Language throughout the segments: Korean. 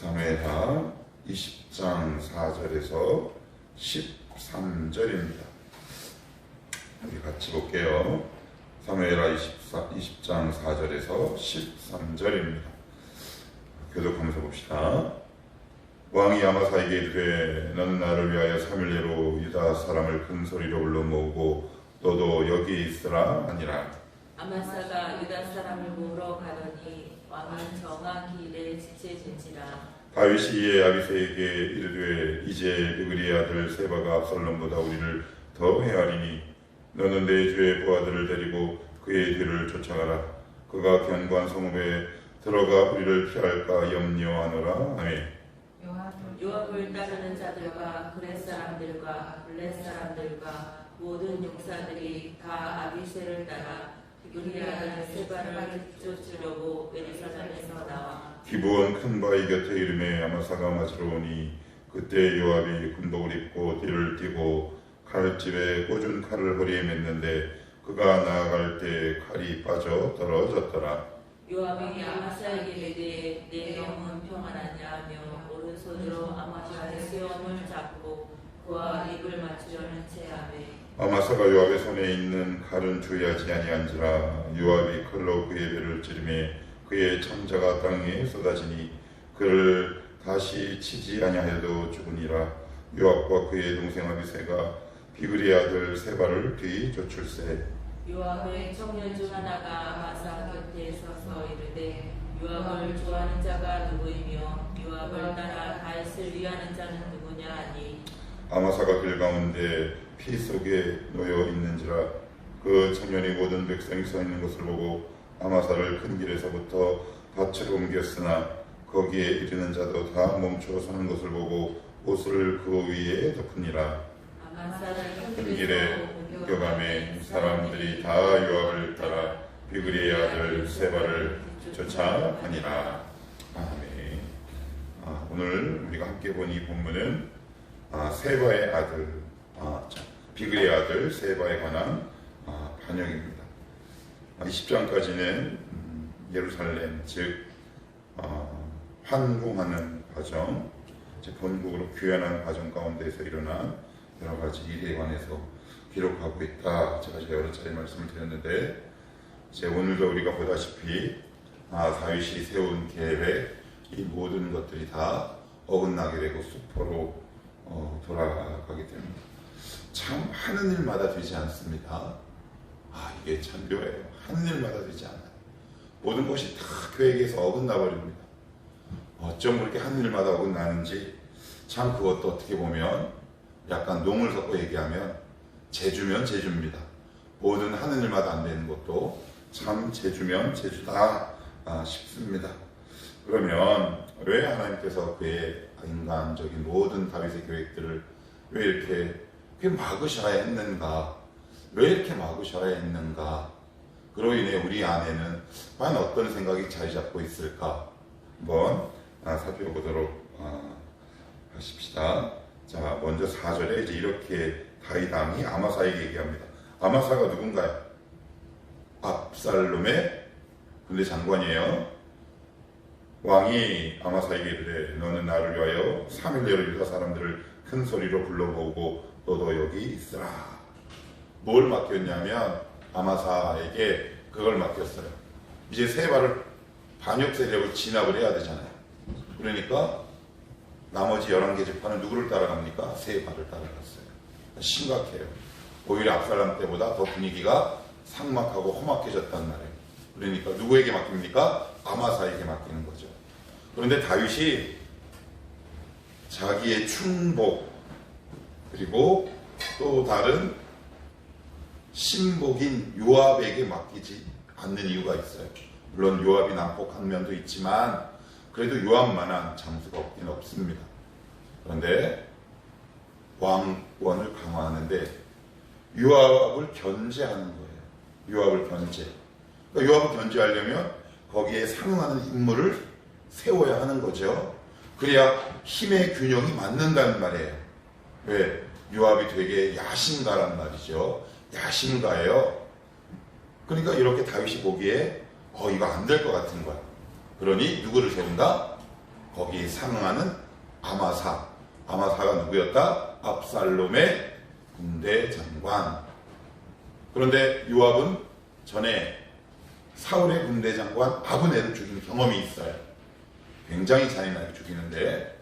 사무엘하 20장 4절에서 13절입니다. 우리 같이 볼게요. 사무엘하 24, 20장 4절에서 13절입니다. 교독하면서 봅시다. 왕이 아마사에게 이르되 너는 나를 위하여 3일 내로 유다 사람을 큰 소리로 불러 모으고 너도 여기 있으라 하니라. 아마사가 유다 사람을 모으러 가더니 왕은 정확히 일에 지체진지라. 다윗이 이에 아비새에게 이르되 이제 비그리의 아들 세바가 압살롬보다 우리를 더 헤아리니 너는 내 주의 부하들을 데리고 그의 뒤를 쫓아가라. 그가 견고한 성읍에 들어가 우리를 피할까 염려하노라 아멘 요압을 따르는 자들과 그렛 사람들과 블렛 사람들과 모든 용사들이 다 아비세를 따라 우리 아들 세바를 쫓으려고 예루살렘에서 나와 기부원 큰 바위 곁에 이름에 아마사가 맞으러 오니 그때 요압이 군복을 입고 뒤를 띠고 칼집에 꽂은 칼을 허리에 맸는데 그가 나아갈 때 칼이 빠져 떨어졌더라. 요압이 아마사에게 이르되 내 영혼 평안하냐 하며 오른손으로 아마사의 수염을 잡고 그와 입을 맞추려는 체하매 아마사가 요압의 손에 있는 칼은 주의하지 아니한지라 요압이 칼로 그의 배를 찌르매 그의 창자가 땅에 쏟아지니 그를 다시 치지 아니하여도 죽으니라. 요압과 그의 동생 아비새가 비브리 아들 세바를 뒤 쫓을세. 요압의 청년 중 하나가 아마사 곁에 서서 이르되 요압을 좋아하는 자가 누구이며 요압을 따라 다윗을 위하는 자는 누구냐 하니 아마사가 길 가운데 피 속에 놓여 있는지라 그 청년이 모든 백성이 서 있는 것을 보고 아마사를 큰 길에서부터 밭으로 옮겼으나 거기에 이르는 자도 다 멈추어 서는 것을 보고 옷을 그 위에 덮으니라. 큰 길에 옮겨가매 사람들이 다 요압을 따라 비그리의 아들 세바를 쫓아가니라. 아멘. 아, 오늘 우리가 함께 본 이 본문은 아, 세바의 아들 아, 자, 비그리의 아들 세바에 관한 아, 반영입니다. 아, 20장까지는 음, 예루살렘 즉 어, 환궁하는 과정, 본국으로 귀환하는 과정 가운데서 일어난 여러 가지 일에 관해서 기록하고 있다. 제가 여러 차례 말씀을 드렸는데 이제 오늘도 우리가 보다시피 아, 다윗이 세운 계획 이 모든 것들이 다 어긋나게 되고 수포로 어, 돌아가게 됩니다. 참 하는 일마다 되지 않습니다. 아 이게 참 묘해요. 하는 일마다 되지 않아요. 모든 것이 다 계획에서 어긋나 버립니다. 어쩜 그렇게 하는 일마다 어긋나는지 참 그것도 어떻게 보면 약간 농을 섞고 얘기하면 제주면 제주입니다. 모든 하는 일마다 안 되는 것도 참 제주면 제주다 아, 싶습니다. 그러면 왜 하나님께서 그의 인간적인 모든 다윗의 계획들을 왜 이렇게 그 막으셔야 했는가? 왜 이렇게 막으셔야 했는가? 그로 인해 우리 안에는 과연 어떤 생각이 자리 잡고 있을까? 한번 아, 살펴보도록 아, 하십시다. 자, 먼저 4절에 이제 이렇게 다윗 왕이 아마사에게 얘기합니다. 아마사가 누군가요? 압살롬의 군대 장관이에요. 왕이 아마사에게 너는 나를 위하여 3일 내로 유다 사람들을 큰 소리로 불러보고 너도 여기 있으라. 뭘 맡겼냐면 아마사에게 그걸 맡겼어요. 이제 세바를 반역 세력을 진압을 해야 되잖아요. 그러니까 나머지 11개 지파는 누구를 따라갑니까? 세바를 따라갔어요. 심각해요. 오히려 압살람 때보다 더 분위기가 삭막하고 험악해졌단 말이에요. 그러니까 누구에게 맡깁니까? 아마사에게 맡기는 거죠. 그런데 다윗이 자기의 충복 그리고 또 다른 신복인 요압에게 맡기지 않는 이유가 있어요. 물론 요압이 난폭한 면도 있지만 그래도 요압만한 장수가 없긴 없습니다. 그런데 왕권을 강화하는데 요압을 견제하는 거예요. 요압을 견제. 그러니까 요압을 견제하려면 거기에 상응하는 인물을 세워야 하는 거죠. 그래야 힘의 균형이 맞는다는 말이에요. 왜? 요압이 되게 야심가란 말이죠. 야심가예요. 그러니까 이렇게 다윗이 보기에 어 이거 안 될 것 같은 거야. 그러니 누구를 세운다? 거기에 상응하는 아마사. 아마사가 누구였다? 압살롬의 군대 장관. 그런데 요압은 전에 사울의 군대 장관 아브네를 죽인 경험이 있어요. 굉장히 잔인하게 죽이는데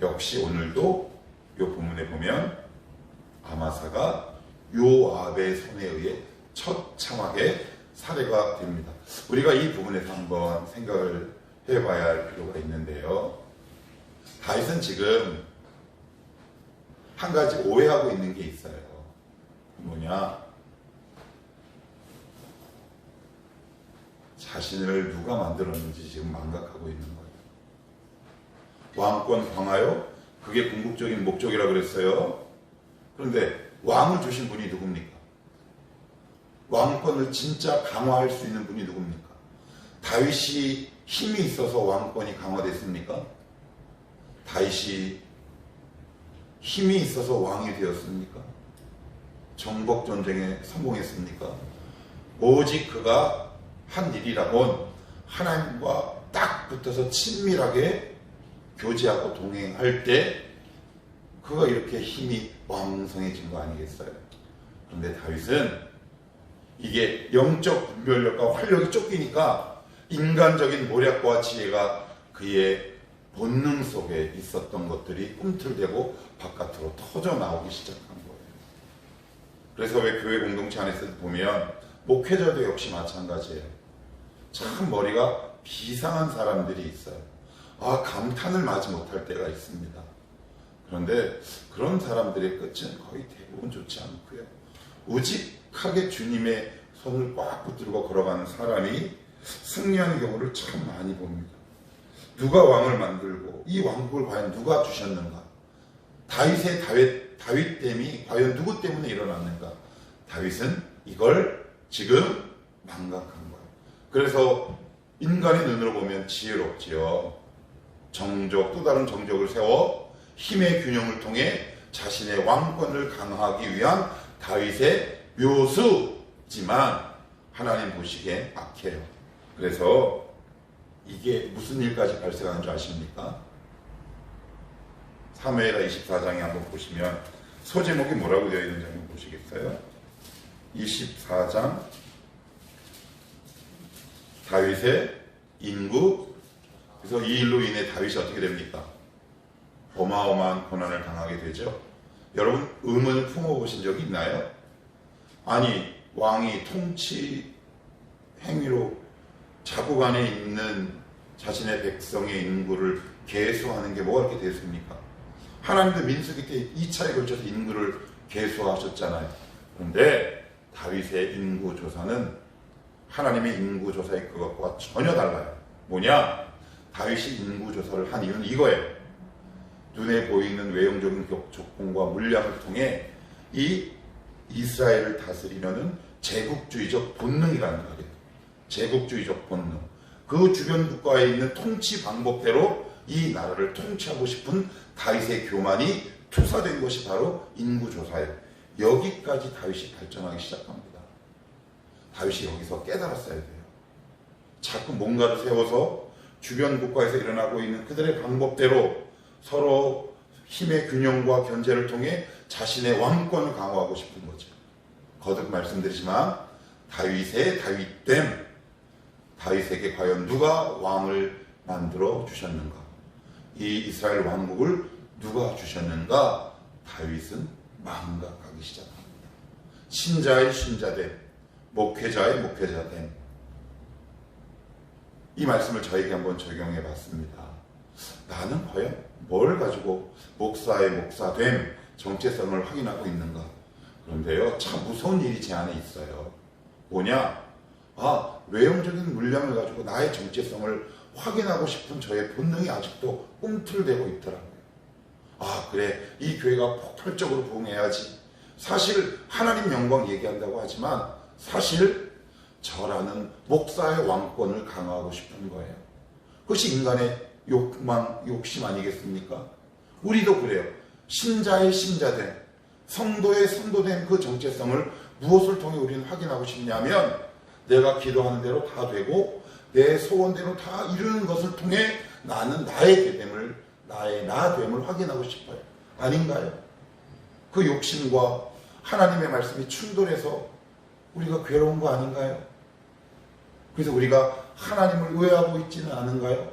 역시 오늘도 요 본문에 보면 아마사가 요압의 손에 의해 처참하게 살해가 됩니다. 우리가 이 부분에서 한번 생각을 해봐야 할 필요가 있는데요. 다윗은 지금 한 가지 오해하고 있는 게 있어요. 뭐냐? 자신을 누가 만들었는지 지금 망각하고 있는 거예요. 왕권 강화요? 그게 궁극적인 목적이라 그랬어요. 그런데 왕을 주신 분이 누굽니까? 왕권을 진짜 강화할 수 있는 분이 누굽니까? 다윗이 힘이 있어서 왕권이 강화됐습니까? 다윗이 힘이 있어서 왕이 되었습니까? 정복 전쟁에 성공했습니까? 오직 그가 한 일이라곤 하나님과 딱 붙어서 친밀하게 교제하고 동행할 때 그가 이렇게 힘이 왕성해진 거 아니겠어요? 그런데 다윗은 이게 영적 분별력과 활력이 쫓기니까 인간적인 모략과 지혜가 그의 본능 속에 있었던 것들이 꿈틀대고 바깥으로 터져 나오기 시작한 거예요. 그래서 왜 교회 공동체 안에서 보면 목회자도 역시 마찬가지예요. 참 머리가 비상한 사람들이 있어요. 아, 감탄을 마지 못할 때가 있습니다. 그런데 그런 사람들의 끝은 거의 대부분 좋지 않고요. 우직하게 주님의 손을 꽉 붙들고 걸어가는 사람이 승리하는 경우를 참 많이 봅니다. 누가 왕을 만들고 이 왕국을 과연 누가 주셨는가? 다윗의 다윗 다윗됨이 과연 누구 때문에 일어났는가? 다윗은 이걸 지금 거예요. 그래서 인간의 눈으로 보면 지혜롭지요. 정적 또 다른 정적을 세워 힘의 균형을 통해 자신의 왕권을 강화하기 위한 다윗의 묘수지만 하나님 보시기에 악해요. 그래서 이게 무슨 일까지 발생하는 줄 아십니까? 사무엘하 24장에 한번 보시면 소제목이 뭐라고 되어 있는지 한번 보시겠어요? 24장 다윗의 인구 그래서 이 일로 인해 다윗이 어떻게 됩니까? 어마어마한 고난을 당하게 되죠. 여러분 의문을 품어보신 적이 있나요? 아니 왕이 통치 행위로 자국 안에 있는 자신의 백성의 인구를 계수하는 게 뭐가 이렇게 됐습니까? 하나님도 민수기 때 2차에 걸쳐서 인구를 계수하셨잖아요. 그런데 다윗의 인구 조사는 하나님의 인구 조사의 그것과 전혀 달라요. 뭐냐? 다윗이 인구 조사를 한 이유는 이거예요. 눈에 보이는 외형적인 조건과 물량을 통해 이 이스라엘을 다스리려는 제국주의적 본능이라는 거예요. 제국주의적 본능. 그 주변 국가에 있는 통치 방법대로 이 나라를 통치하고 싶은 다윗의 교만이 투사된 것이 바로 인구조사예요. 여기까지 다윗이 발전하기 시작합니다. 다윗이 여기서 깨달았어야 돼요. 자꾸 뭔가를 세워서 주변 국가에서 일어나고 있는 그들의 방법대로 서로 힘의 균형과 견제를 통해 자신의 왕권을 강화하고 싶은 거죠. 거듭 말씀드리지만 다윗의 다윗됨, 다윗에게 과연 누가 왕을 만들어 주셨는가? 이 이스라엘 왕국을 누가 주셨는가? 다윗은 망각하기 시작합니다. 신자의 신자됨, 목회자의 목회자됨. 이 말씀을 저에게 한번 적용해 봤습니다. 나는 과연 뭘 가지고 목사의 목사됨, 정체성을 확인하고 있는가? 그런데요, 참 무서운 일이 제 안에 있어요. 뭐냐? 아, 외형적인 물량을 가지고 나의 정체성을 확인하고 싶은 저의 본능이 아직도 꿈틀대고 있더라고요. 아, 그래. 이 교회가 폭발적으로 부흥해야지. 사실 하나님 영광 얘기한다고 하지만 사실 저라는 목사의 왕권을 강화하고 싶은 거예요. 그것이 인간의 욕망, 욕심 아니겠습니까? 우리도 그래요. 신자의 신자된, 성도의 성도된 그 정체성을 무엇을 통해 우리는 확인하고 싶냐면 내가 기도하는 대로 다 되고 내 소원대로 다 이루는 것을 통해 나는 나의 됨을 나의 나됨을 확인하고 싶어요. 아닌가요? 그 욕심과 하나님의 말씀이 충돌해서 우리가 괴로운 거 아닌가요? 그래서 우리가 하나님을 의뢰하고 있지는 않은가요?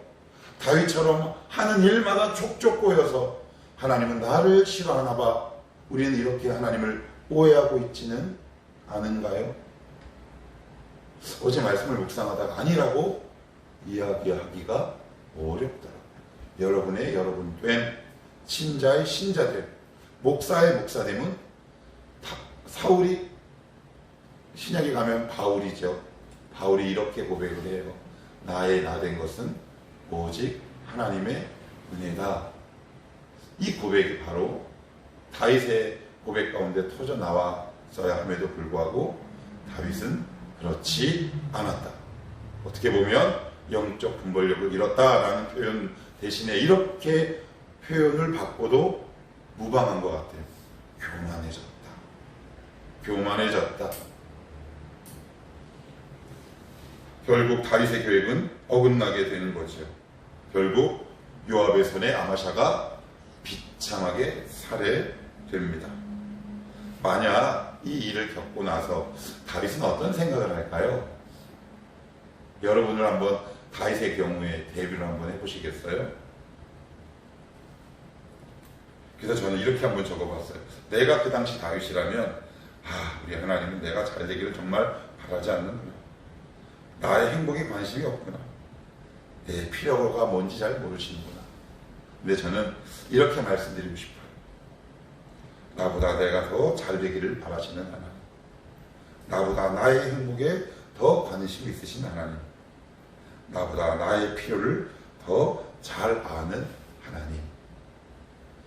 다윗처럼 하는 일마다 족족 꼬여서 하나님은 나를 싫어하나 봐. 우리는 이렇게 하나님을 오해하고 있지는 않은가요? 어제 말씀을 묵상하다가 아니라고 이야기하기가 어렵더라고요. 여러분의 여러분 됨, 신자의 신자됨, 목사의 목사됨은 다- 사울이 신약에 가면 바울이죠. 바울이 이렇게 고백을 해요. 나의 나 된 것은 오직 하나님의 은혜다. 이 고백이 바로 다윗의 고백 가운데 터져 나왔어야 함에도 불구하고 다윗은 그렇지 않았다. 어떻게 보면 영적 분별력을 잃었다라는 표현 대신에 이렇게 표현을 받고도 무방한 것 같아요. 교만해졌다. 교만해졌다. 결국 다윗의 계획은 어긋나게 되는 거죠. 결국 요압의 손에 아마샤가 비참하게 살해됩니다. 만약 이 일을 겪고 나서 다윗은 어떤 생각을 할까요? 여러분을 한번 다윗의 경우에 대비를 한번 해보시겠어요? 그래서 저는 이렇게 한번 적어봤어요. 내가 그 당시 다윗이라면 아 우리 하나님은 내가 잘 되기를 정말 바라지 않는구 나. 나의 행복에 관심이 없구나. 내 필요가 뭔지 잘 모르시는구나. 근데 저는 이렇게 말씀드리고 싶어요. 나보다 내가 더 잘 되기를 바라시는 하나님. 나보다 나의 행복에 더 관심이 있으신 하나님. 나보다 나의 필요를 더 잘 아는 하나님.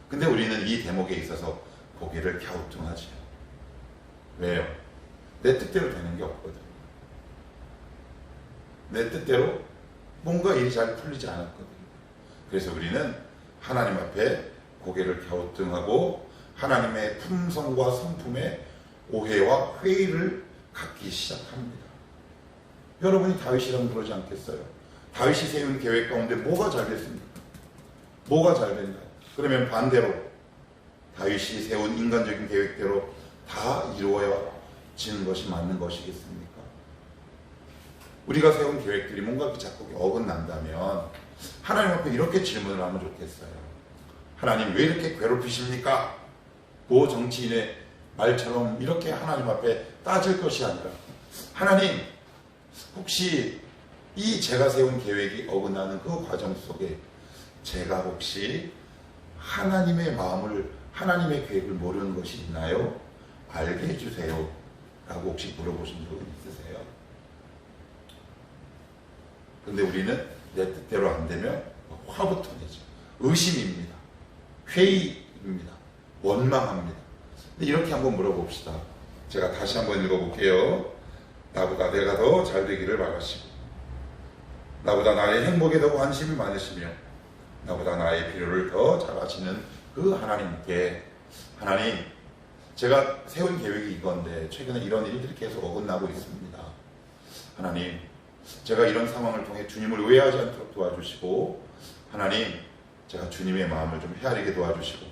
근데 우리는 이 대목에 있어서 고개를 갸우뚱하죠. 왜요? 내 뜻대로 되는 게 없거든. 내 뜻대로 뭔가 일이 잘 풀리지 않았거든. 그래서 우리는 하나님 앞에 고개를 갸우뚱하고 하나님의 품성과 성품에 오해와 회의를 갖기 시작합니다. 여러분이 다윗이랑 그러지 않겠어요? 다윗이 세운 계획 가운데 뭐가 잘 됐습니까? 뭐가 잘 된다? 그러면 반대로 다윗이 세운 인간적인 계획대로 다 이루어지는 것이 맞는 것이겠습니까? 우리가 세운 계획들이 뭔가 자꾸 어긋난다면 하나님 앞에 이렇게 질문을 하면 좋겠어요. 하나님 왜 이렇게 괴롭히십니까? 모 정치인의 말처럼 이렇게 하나님 앞에 따질 것이 아니라 하나님 혹시 이 제가 세운 계획이 어긋나는 그 과정 속에 제가 혹시 하나님의 마음을 하나님의 계획을 모르는 것이 있나요? 알게 해주세요. 라고 혹시 물어보신 적은 있으세요? 근데 우리는 내 뜻대로 안 되면 화부터 내죠. 의심입니다. 회의입니다. 원망합니다. 이렇게 한번 물어봅시다. 제가 다시 한번 읽어볼게요. 나보다 내가 더 잘 되기를 바라시고, 나보다 나의 행복에 더 관심이 많으시며, 나보다 나의 필요를 더 잘 아시는 그 하나님께, 하나님, 제가 세운 계획이 이건데, 최근에 이런 일들이 계속 어긋나고 있습니다. 하나님, 제가 이런 상황을 통해 주님을 오해하지 않도록 도와주시고, 하나님, 제가 주님의 마음을 좀 헤아리게 도와주시고,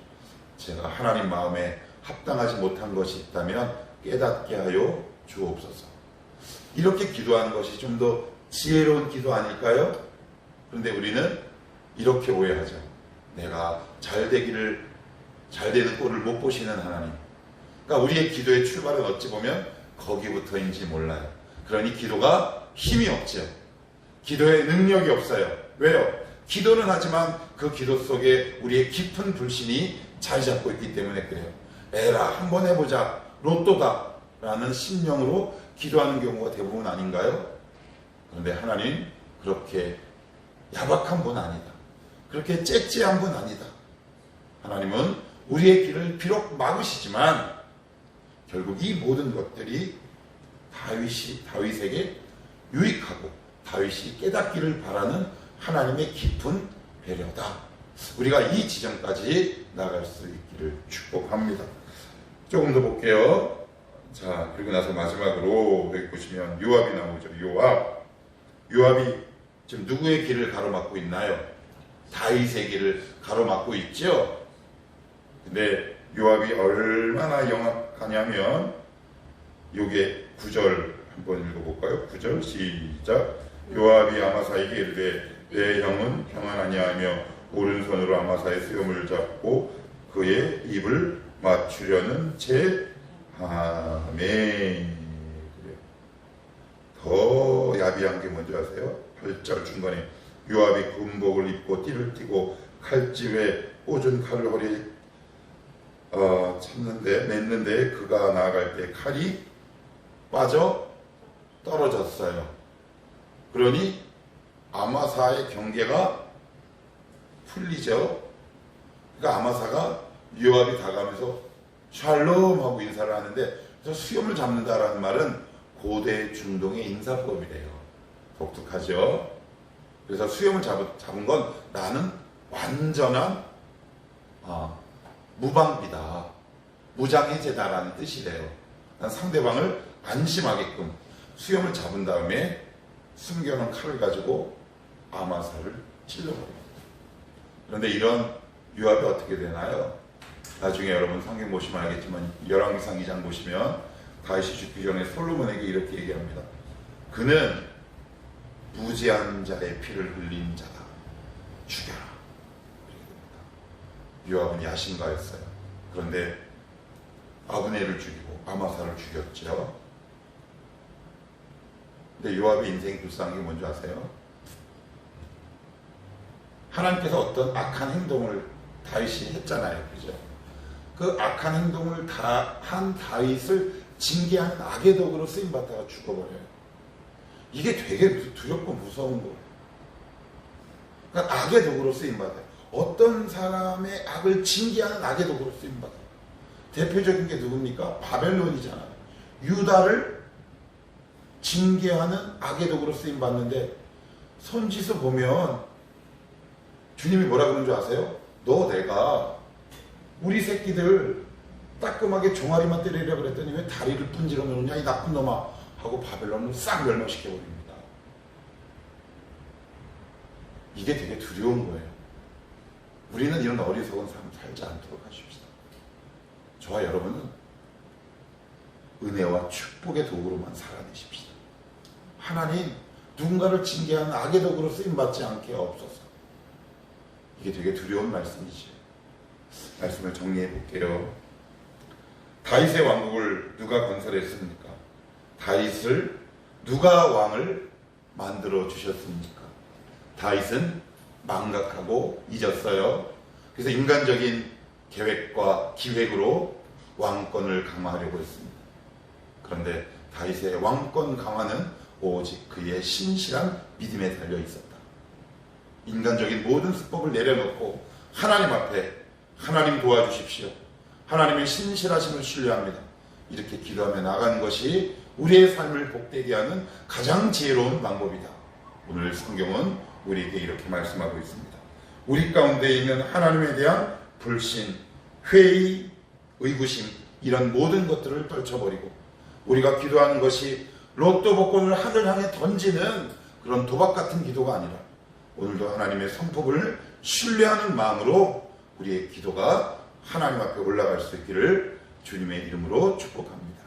제가 하나님 마음에 합당하지 못한 것이 있다면 깨닫게 하여 주옵소서. 이렇게 기도하는 것이 좀 더 지혜로운 기도 아닐까요? 그런데 우리는 이렇게 오해하죠. 내가 잘 되기를, 잘 되는 꼴을 못 보시는 하나님. 그러니까 우리의 기도의 출발은 어찌 보면 거기부터인지 몰라요. 그러니 기도가 힘이 없죠. 기도에 능력이 없어요. 왜요? 기도는 하지만 그 기도 속에 우리의 깊은 불신이 자리 잡고 있기 때문에 그래요. 에라, 한번 해보자. 로또다. 라는 심령으로 기도하는 경우가 대부분 아닌가요? 그런데 하나님, 그렇게 야박한 분 아니다. 그렇게 째째한 분 아니다. 하나님은 우리의 길을 비록 막으시지만 결국 이 모든 것들이 다윗이 다윗에게 유익하고 다윗이 깨닫기를 바라는 하나님의 깊은 배려다. 우리가 이 지점까지 나갈 수 있기를 축복합니다. 조금 더 볼게요. 자, 그리고 나서 마지막으로 보시면 요압이 나오죠. 요압. 요압이 지금 누구의 길을 가로막고 있나요? 다윗의 길을 가로막고 있죠. 근데 요압이 얼마나 영악하냐면 요게 9절 한번 읽어볼까요? 9절 시작 요압이 아마사에게 이르되 내 형은 평안하냐 하며 오른손으로 아마사의 수염을 잡고 그의 입을 맞추려는 채 아멘. 더 야비한 게 뭔지 아세요? 8절 중간에 요압이 군복을 입고 띠를 띠고 칼집에 꽂은 칼을 허리에 어, 쳤는데 냈는데 그가 나아갈 때 칼이 빠져 떨어졌어요. 그러니 아마사의 경계가 풀리죠. 그러니까 아마사가 요압이 다가면서 샬롬 하고 인사를 하는데 저 수염을 잡는다라는 말은 고대 중동의 인사법이래요. 독특하죠. 그래서 수염을 잡, 잡은 건 나는 완전한 아, 무방비다. 무장해제다라는 뜻이래요. 난 상대방을 안심하게끔 수염을 잡은 다음에 숨겨놓은 칼을 가지고 아마사를 찔러버립니다. 그런데 이런 유압이 어떻게 되나요? 나중에 여러분 성경 보시면 알겠지만 열왕기상 2장 보시면 다윗이 죽기 전에 솔로몬에게 이렇게 얘기합니다. 그는 무지한 자의 피를 흘린 자다. 죽여라. 요압은 야심가였어요. 그런데 아브네를 죽이고 아마사를 죽였죠. 근데 요압의 인생이 불쌍한 게 뭔지 아세요? 하나님께서 어떤 악한 행동을 다윗이 했잖아요. 그죠? 그 악한 행동을 다 한 다윗을 징계하는 악의 덕으로 쓰임 받다가 죽어버려요. 이게 되게 두렵고 무서운 거예요. 그러니까 악의 덕으로 쓰임 받아요. 어떤 사람의 악을 징계하는 악의 덕으로 쓰임 받아요. 대표적인 게 누굽니까? 바벨론이잖아요. 유다를 징계하는 악의 덕으로 쓰임 받는데 선지서 보면 주님이 뭐라 그러는 줄 아세요? 너 내가 우리 새끼들 따끔하게 종아리만 때리려 그랬더니 왜 다리를 분지러 놓느냐 이 나쁜 놈아 하고 바벨론을 싹 멸망시켜 버립니다. 이게 되게 두려운 거예요. 우리는 이런 어리석은 삶 살지 않도록 하십시다. 저와 여러분은 은혜와 축복의 도구로만 살아내십시다. 하나님 누군가를 징계하는 악의 도구로 쓰임 받지 않게 없소서. 이게 되게 두려운 말씀이죠. 말씀을 정리해 볼게요. 다윗의 왕국을 누가 건설했습니까? 다윗을 누가 왕을 만들어 주셨습니까? 다윗은 망각하고 잊었어요. 그래서 인간적인 계획과 기획으로 왕권을 강화하려고 했습니다. 그런데 다윗의 왕권 강화는 오직 그의 신실한 믿음에 달려 있었다. 인간적인 모든 수법을 내려놓고 하나님 앞에 하나님 도와주십시오. 하나님의 신실하심을 신뢰합니다. 이렇게 기도하며 나가는 것이 우리의 삶을 복되게 하는 가장 지혜로운 방법이다. 오늘 성경은 우리에게 이렇게 말씀하고 있습니다. 우리 가운데 있는 하나님에 대한 불신, 회의, 의구심 이런 모든 것들을 떨쳐버리고 우리가 기도하는 것이 로또 복권을 하늘 향해 던지는 그런 도박 같은 기도가 아니라 오늘도 하나님의 성품을 신뢰하는 마음으로 우리의 기도가 하나님 앞에 올라갈 수 있기를 주님의 이름으로 축복합니다.